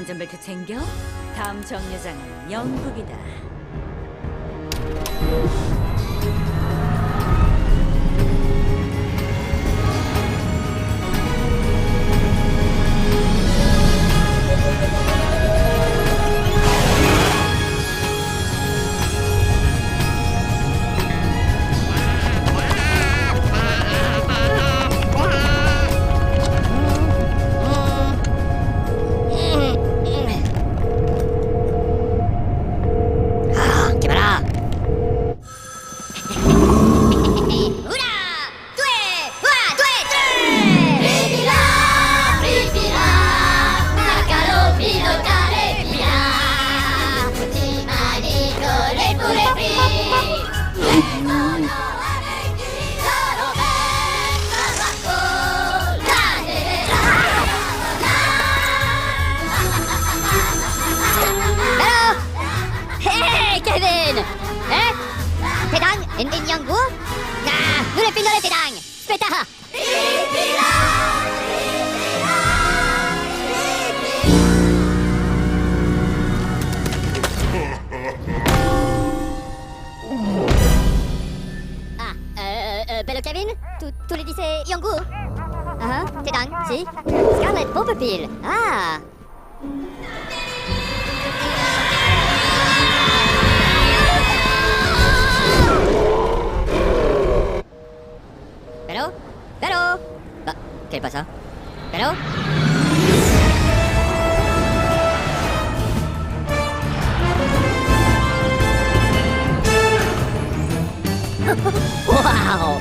안전벨트 챙겨. 다음 정류장은 영국이다. 대당, 엔진 연구? 나, 눈에 핀노래 대당! 스페타! 아, 어, 어, 어, 벨로 케빈? 두, 둘이디 ¿qué pasa? Pero. ¡Wow!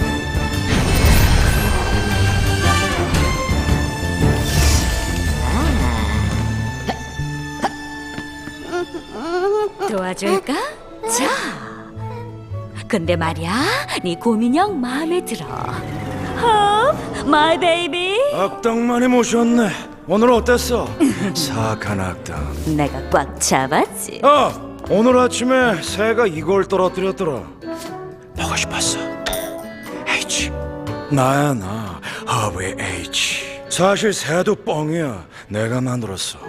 도와줄까? 자. 근데 말이야, 네 고민형 마음에 들어. 홉, 마이 베이비. 악당만이 모셨네. 오늘 어땠어? 사악한 악당. 내가 꽉 잡았지. 아, 오늘 아침에 새가 이걸 떨어뜨렸더라. 보고 싶었어. H. 나야 나. 허브의 H. 사실 새도 뻥이야. 내가 만들었어.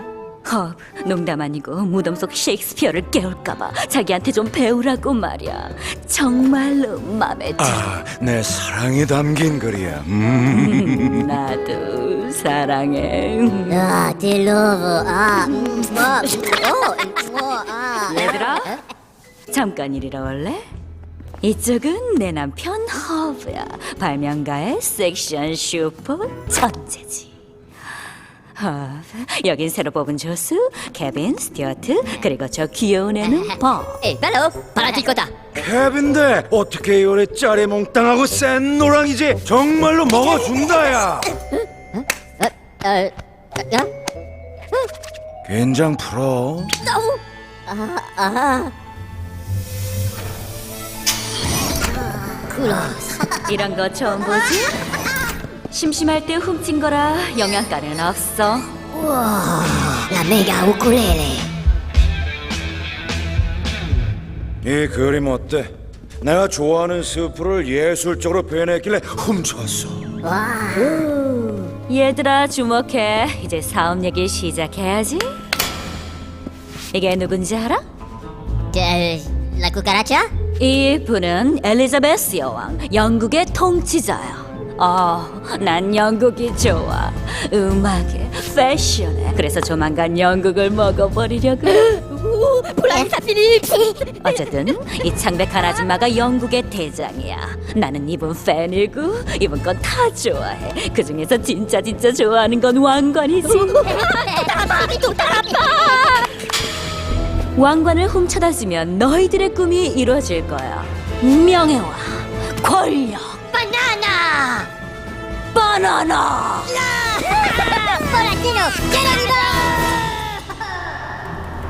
헉, 농담 아니고 무덤 속 셰익스피어를 깨울까봐 자기한테 좀 배우라고 말이야. 정말로 마음에 들어. 아, 내 사랑이 담긴 글이야. 음. 나도 사랑해. 아, 딜러브, 아, 뭐, 어, 뭐, 아. 얘들아, 잠깐 이리로 올래? 이쪽은 내 남편 허브야. 발명가의 섹션 슈퍼 천재지. 허브, 여긴 새로 뽑은 조수, 케빈, 스튜어트, 그리고 저 귀여운 애는 버. 에이, 벨로, 바라질 거다. 케빈데 어떻게 요래 짜리몽땅하고 센 노랑이지? 정말로 먹어준다야. 어, 어, 긴장 풀어. 아, 아. 이런 거 처음 보지? 심심할 때 훔친 거라 영양가는 없어. 우와, 라 메가 우쿨렐레. 이 그림 어때? 내가 좋아하는 스프를 예술적으로 표현했길래 훔쳤어. 와, 얘들아 주목해. 이제 사업 얘기 시작해야지. 이게 누군지 알아? 저, 라 쿠카라차? 이 분은 엘리자베스 여왕, 영국의 통치자야. 어, 난 영국이 좋아. 음악에, 패션에. 그래서 조만간 영국을 먹어버리려고. 플라이사 필립스. 어쨌든 이 창백한 아줌마가 영국의 대장이야. 나는 이분 팬이고 이분 건 다 좋아해. 그 중에서 진짜 진짜 좋아하는 건 왕관이지. 따라파. 왕관을 훔쳐다 주면 너희들의 꿈이 이루어질 거야. 명예와 권력, 바나나. 바나나. 보라티노, 제로리도.